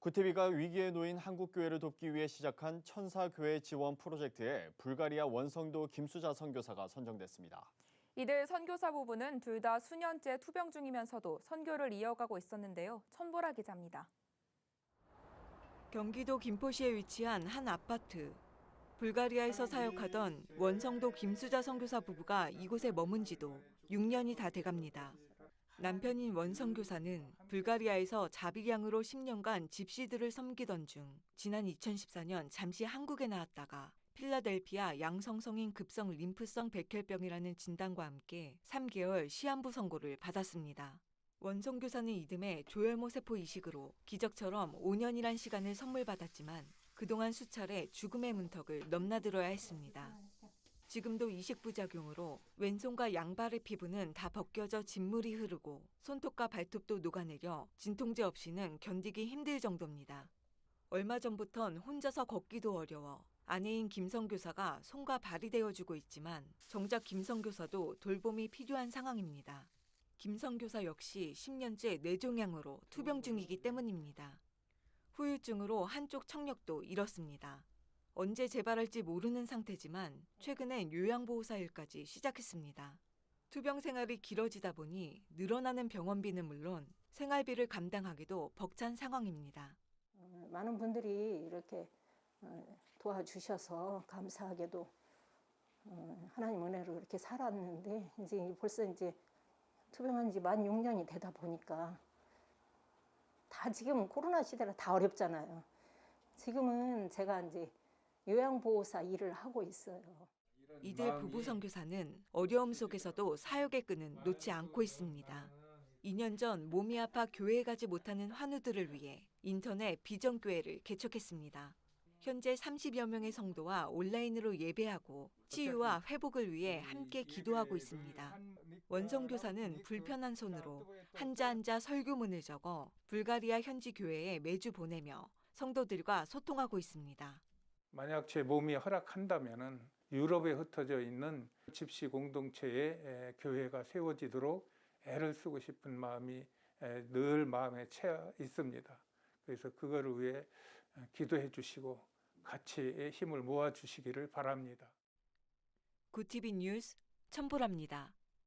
구티비가 위기에 놓인 한국교회를 돕기 위해 시작한 천사교회 지원 프로젝트에 불가리아 원성도 김수자 선교사가 선정됐습니다. 이들 선교사 부부는 둘 다 수년째 투병 중이면서도 선교를 이어가고 있었는데요. 천보라 기자입니다. 경기도 김포시에 위치한 한 아파트. 불가리아에서 사역하던 원성도 김수자 선교사 부부가 이곳에 머문 지도 6년이 다 돼갑니다. 남편인 원 선교사는 불가리아에서 자비량으로 10년간 집시들을 섬기던 중 지난 2014년 잠시 한국에 나왔다가 필라델피아 양성성인 급성 림프성 백혈병이라는 진단과 함께 3개월 시한부 선고를 받았습니다. 원성 교사는 이듬해 조혈모 세포 이식으로 기적처럼 5년이란 시간을 선물 받았지만 그동안 수차례 죽음의 문턱을 넘나들어야 했습니다. 지금도 이식 부작용으로 왼손과 양발의 피부는 다 벗겨져 진물이 흐르고 손톱과 발톱도 녹아내려 진통제 없이는 견디기 힘들 정도입니다. 얼마 전부턴 혼자서 걷기도 어려워 아내인 김성교사가 손과 발이 되어주고 있지만 정작 김성교사도 돌봄이 필요한 상황입니다. 김성교사 역시 10년째 뇌종양으로 투병 중이기 때문입니다. 후유증으로 한쪽 청력도 잃었습니다. 언제 재발할지 모르는 상태지만 최근엔 요양보호사 일까지 시작했습니다. 투병 생활이 길어지다 보니 늘어나는 병원비는 물론 생활비를 감당하기도 벅찬 상황입니다. 어, 많은 분들이 이렇게 어, 도와주셔서 감사하게도 어, 하나님 은혜로 이렇게 살았는데 이제 벌써 이제 투병한 지 만 6년이 되다 보니까 다 지금 코로나 시대라 다 어렵잖아요. 지금은 제가 이제 요양보호사 일을 하고 있어요. 이들 부부 선교사는 어려움 속에서도 사역의 끈은 놓지 않고 있습니다. 2년 전 몸이 아파 교회에 가지 못하는 환우들을 위해 인터넷 비전교회를 개척했습니다. 현재 30여 명의 성도와 온라인으로 예배하고 치유와 회복을 위해 함께 기도하고 있습니다. 원성교사는 불편한 손으로 한자 한자 설교문을 적어 불가리아 현지 교회에 매주 보내며 성도들과 소통하고 있습니다. 만약 제 몸이 허락한다면은 유럽에 흩어져 있는 집시 공동체의 교회가 세워지도록 애를 쓰고 싶은 마음이 늘 마음에 채 있습니다. 그래서 그거를 위해 기도해 주시고 같이 힘을 모아 주시기를 바랍니다. 구티비 뉴스 첨보랍니다.